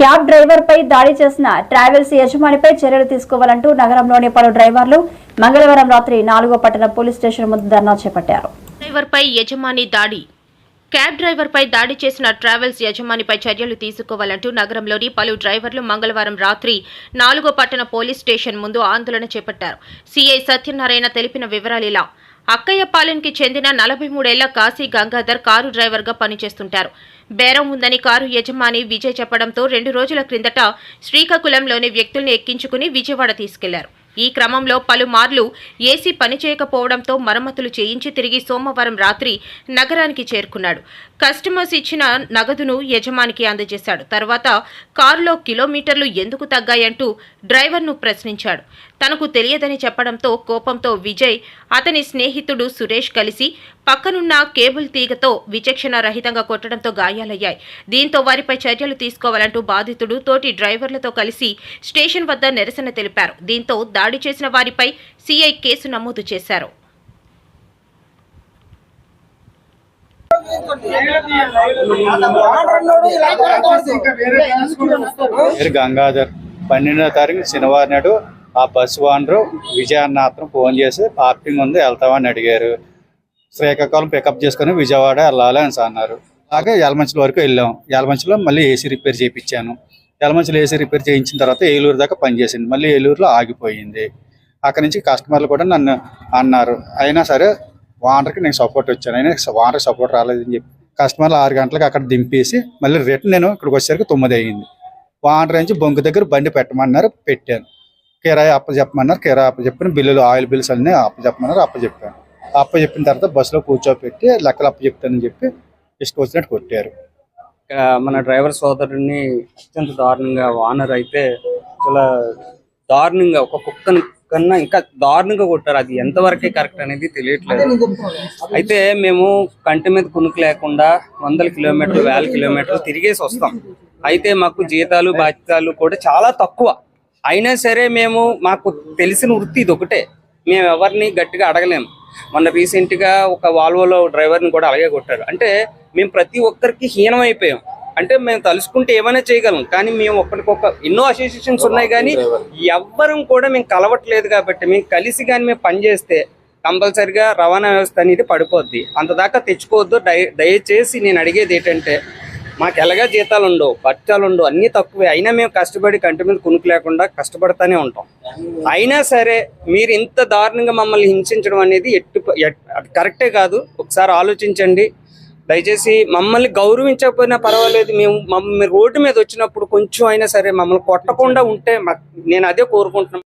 Cab driver పై దాడి చేసిన travels యజమానిపై చర్యలు తీసుకోవాలంటూ నగరంలోని పలు డ్రైవర్లు మంగళవారం రాత్రి నాలుగో పట్టణ పోలీస్ స్టేషన్ ముందు ధర్నా చేపట్టారు. డ్రైవర్పై యజమాని దాడి. క్యాబ్ డ్రైవర్పై దాడి చేసిన ట్రావెల్స్ యజమానిపై చర్యలు తీసుకోవాలంటూ నగరంలోని పలు డ్రైవర్లు మంగళవారం రాత్రి నాలుగో పట్టణ పోలీస్ స్టేషన్ ముందు ఆందోళన చేపట్టారు. సీఐ సత్యనారాయణ తెలిపిన వివరాలు ఇలా. అక్కయ్యపాలెంకి చెందిన నలభై మూడేళ్ళ కాశీ గంగాధర్ కారు డ్రైవర్గా పనిచేస్తుంటారు. బేరం ఉందని కారు యజమాని విజయ్ చెప్పడంతో రెండు రోజుల క్రిందట శ్రీకాకుళంలోని వ్యక్తుల్ని ఎక్కించుకుని విజయవాడ తీసుకెళ్ళారు. ఈ క్రమంలో పలుమార్లు ఏసీ పనిచేయకపోవడంతో మరమ్మతులు చేయించి తిరిగి సోమవారం రాత్రి నగరానికి చేరుకున్నాడు. కస్టమర్స్ ఇచ్చిన నగదును యజమానికి అందజేశాడు. తర్వాత కారులో కిలోమీటర్లు ఎందుకు తగ్గాయంటూ డ్రైవర్ను ప్రశ్నించాడు. తనకు తెలియదని చెప్పడంతో కోపంతో విజయ్ అతని స్నేహితుడు సురేష్ కలిసి పక్కనున్న కేబుల్ తీగతో విచక్షణ రహితంగా కొట్టడంతో గాయాలయ్యాయి. దీంతో వారిపై చర్యలు తీసుకోవాలంటూ బాధితుడు తోటి డ్రైవర్లతో కలిసి స్టేషన్ వద్ద నిరసన తెలిపారు. దీంతో దాడి చేసిన వారిపై సీఐ కేసు నమోదు చేశారు. గంగాధర్ పన్నెండో తారీఖు శనివారం నాడు ఆ బస్సు ఓనరు విజయ ఫోన్ చేసి పార్కింగ్ ఉంది వెళ్తామని అడిగారు. శ్రీకాకుళం పికప్ చేసుకుని విజయవాడ వెళ్ళాలి అని అన్నారు. అలాగే యలమంచుల వరకు వెళ్ళాం. యలమంచులో మళ్ళీ ఏసీ రిపేర్ చేయించాను. యలమంచులో ఏసీ రిపేర్ చేయించిన తర్వాత ఏలూరు దాకా పనిచేసింది మళ్ళీ ఏలూరులో ఆగిపోయింది. అక్కడి నుంచి కస్టమర్లు కూడా నన్ను అన్నారు. అయినా సరే వానర్కి నేను సపోర్ట్ వచ్చాను. అయినా వానర్కి సపోర్ట్ రాలేదని చెప్పి కస్టమర్లు ఆరు గంటలకు అక్కడ దింపేసి మళ్ళీ రిటర్న్ నేను ఇక్కడికి వచ్చేసరికి తొమ్మిది అయ్యింది వానర్ నుంచి బొంకు దగ్గర బండి పెట్టమన్నారు పెట్టాను. కిరాయి అప్ప చెప్పమన్నారు కిరాయి అప్ప చెప్పిన బిల్లులు ఆయిల్ బిల్స్ అన్నీ అప్ప చెప్పమన్నారు అప్ప చెప్పిన తర్వాత బస్సులో కూర్చోపెట్టి లెక్కలు అప్ప చెప్తానని చెప్పి ఇష్టం వచ్చినట్టు కొట్టారు. మన డ్రైవర్ సోదరుడిని అత్యంత దారుణంగా వానర్ అయితే చాలా దారుణంగా ఒక కుక్కను కన్నా ఇంకా దారుణంగా కొట్టారు. అది ఎంతవరకే కరెక్ట్ అనేది తెలియట్లేదు. అయితే మేము కంటి మీద కునుకు లేకుండా వందల కిలోమీటర్లు వేల కిలోమీటర్లు తిరిగేసి వస్తాం. అయితే మాకు జీతాలు బాధ్యతలు కూడా చాలా తక్కువ. అయినా సరే మేము మాకు తెలిసిన వృత్తి ఇది ఒకటే. మేము ఎవరిని గట్టిగా అడగలేము మొన్న రీసెంట్గా ఒక వాల్వోలో డ్రైవర్ని కూడా అలాగే కొట్టారు. అంటే మేము ప్రతి ఒక్కరికి హీనం అయిపోయాం. అంటే మేము తలుసుకుంటే ఏమైనా చేయగలం కానీ మేము ఒకరికొక ఎన్నో అసోసియేషన్స్ ఉన్నాయి కానీ ఎవ్వరం కూడా మేము కలవట్లేదు కాబట్టి మేము కలిసి కానీ మేము పనిచేస్తే కంపల్సరిగా రవాణా వ్యవస్థ అనేది పడిపోద్ది. అంత దాకా తెచ్చుకోవద్దు. దయ- దయచేసి నేను అడిగేది ఏంటంటే మాకు ఎలాగా జీతాలు ఉండవు బట్టాలు ఉండవు అన్నీ తక్కువే. అయినా మేము కష్టపడి కంటి మీద కునుకు లేకుండా కష్టపడతానే ఉంటాం. అయినా సరే మీరు ఇంత దారుణంగా మమ్మల్ని హింసించడం అనేది ఎట్టు కరెక్టే కాదు. ఒకసారి ఆలోచించండి. దయచేసి మమ్మల్ని గౌరవించకపోయినా పర్వాలేదు. మేము మమ్మల్ని రోడ్డు మీద వచ్చినప్పుడు కొంచెం అయినా సరే మమ్మల్ని కొట్టకుండా ఉంటే నేను అదే కోరుకుంటున్నాను